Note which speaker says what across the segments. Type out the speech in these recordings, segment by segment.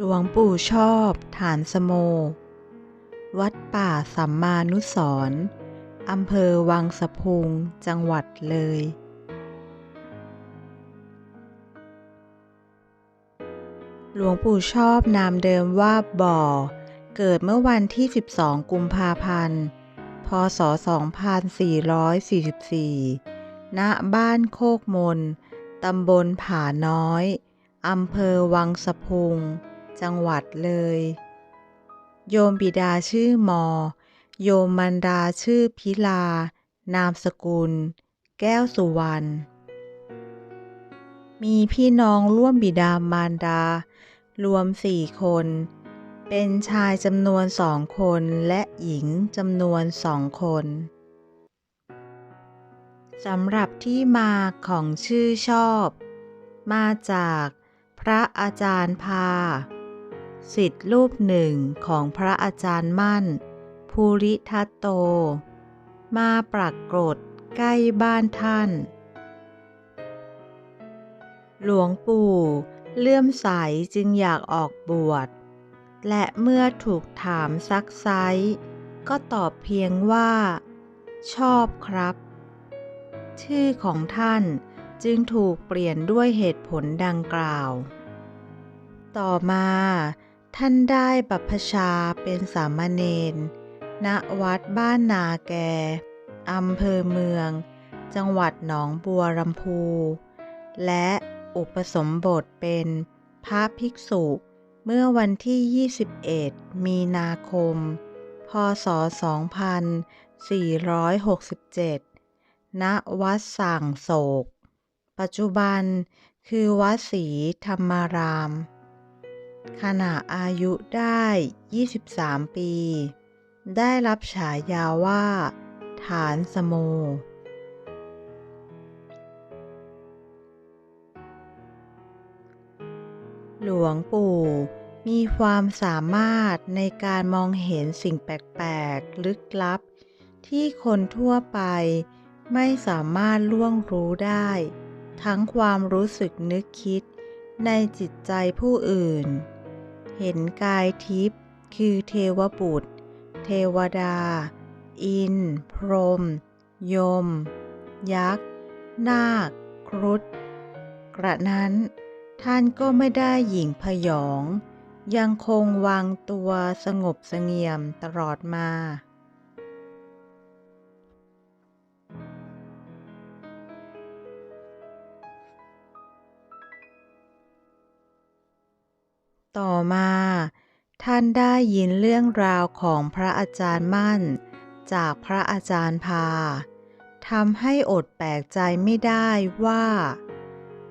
Speaker 1: หลวงปู่ชอบ ฐานสโม วัดป่าสัมมานุสร์อำเภอวังสะพุง จังหวัดเลย หลวงปู่ชอบนามเดิมว่าบ่อ เกิดเมื่อวันที่ 12 กุมภาพันธ์ พศ 2444 ณ บ้านโคกมน ตำบลผาน้อย อำเภอวังสะพุง จังหวัดเลย โยมบิดาชื่อมอ โยมมันดาชื่อพิลา นามสกุล แก้วสุวรรณ มีพี่น้องร่วมบิดามารดา รวมสี่คน เป็นชายจำนวนสองคนและหญิงจำนวนสองคนสำหรับที่มาของชื่อชอบ มาจากพระอาจารย์พา สิทธิ์รูปหนึ่งของพระอาจารย์มั่น ภูริทัตโต มาปรากฏใกล้บ้านท่าน หลวงปู่เลื่อมใสจึงอยากออกบวช และเมื่อถูกถามซักไซก็ตอบเพียงว่า ชอบครับ ชื่อของท่านจึงถูกเปลี่ยนด้วยเหตุผลดังกล่าว ต่อมา ท่านได้บัพพชาเป็นสามเณร ณ วัดบ้านนาแก อำเภอเมือง จังหวัดหนองบัวลำพู และอุปสมบทเป็นพระภิกษุเมื่อวันที่ 21 มีนาคม พศ 2467 ณ วัดสั่งโศก ปัจจุบันคือวัดศรีธรรมาราม ขณะอายุได้ 23 ปี ได้รับฉายาว่า ฐานสโม หลวงปู่มีความสามารถในการมองเห็นสิ่งแปลกๆ ลึกลับ ที่คนทั่วไปไม่สามารถล่วงรู้ได้ ทั้งความรู้สึกนึกคิดในจิตใจผู้อื่น เห็นกายทิพย์คือเทวบุตร เทวดา อิน พรหมยม ยักษ์ นาค ครุฑ กระนั้น ท่านก็ไม่ได้หยิ่งพยอง ยังคงวางตัวสงบเสงี่ยมตลอดมา ต่อมา ท่านได้ยินเรื่องราวของพระอาจารย์มั่น จากพระอาจารย์พาทำให้อดแปลกใจไม่ได้ว่า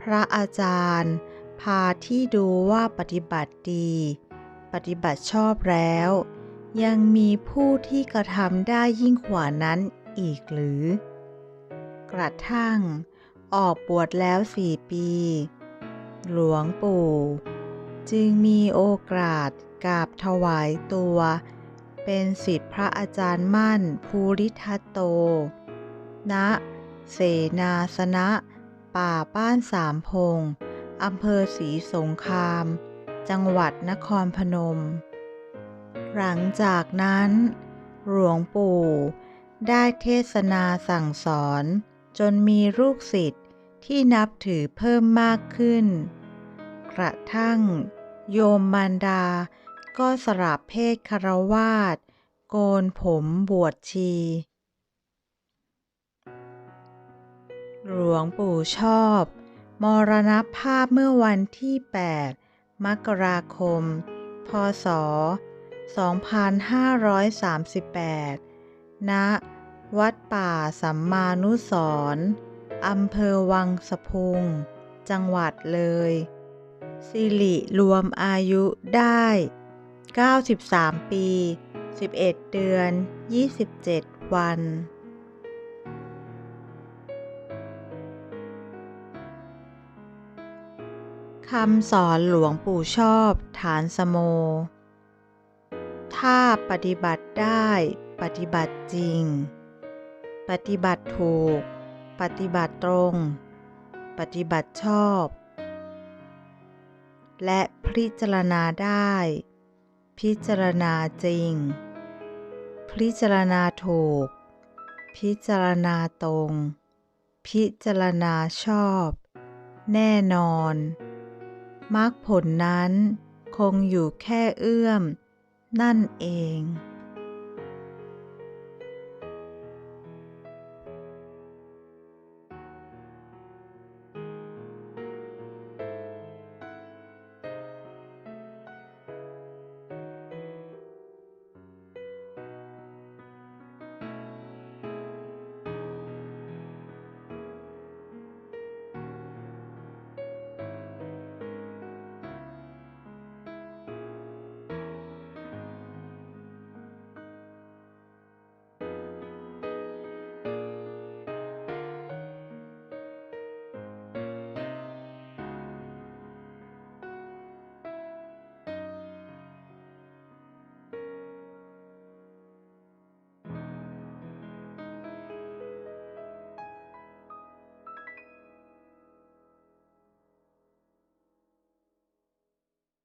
Speaker 1: พระอาจารย์ พาที่ดูว่าปฏิบัติดี ปฏิบัติชอบแล้ว ยังมีผู้ที่กระทำได้ยิ่งกว่านั้นอีกหรือ กระทั่งออกบวชแล้วสี่ปี หลวงปู่ จึงมีโอกาสกราบถวายตัว เป็นสิทธิพระอาจารย์มั่นภูริทัตโต ณ เสนาสนะ ป่าบ้านสามพง อำเภอศรีสงคราม จังหวัดนครพนม หลังจากนั้น หลวงปู่ได้เทศนาสั่งสอน จนมีลูกศิษย์ที่นับถือเพิ่มมากขึ้น กระทั่ง โยมมารดา ก็สละเพศคารวาสโกนผมบวชชี หลวงปู่ชอบ มรณภาพเมื่อวันที่ 8 มกราคม พศ 2538 ณ วัดป่าสัมมานุสร์อำเภอวังสะพุง จังหวัดเลย สิริรวมอายุได้ 93 ปี 11 เดือน 27 วัน คำสอนหลวงปู่ชอบฐานสโม ถ้าปฏิบัติได้ปฏิบัติจริง ปฏิบัติถูก ปฏิบัติตรง ปฏิบัติชอบ และพิจารณาได้ พิจารณาจริง พิจารณาถูก พิจารณาตรง พิจารณาชอบ แน่นอนมรรคผลนั้นคงอยู่แค่เอื้อม นั่นเอง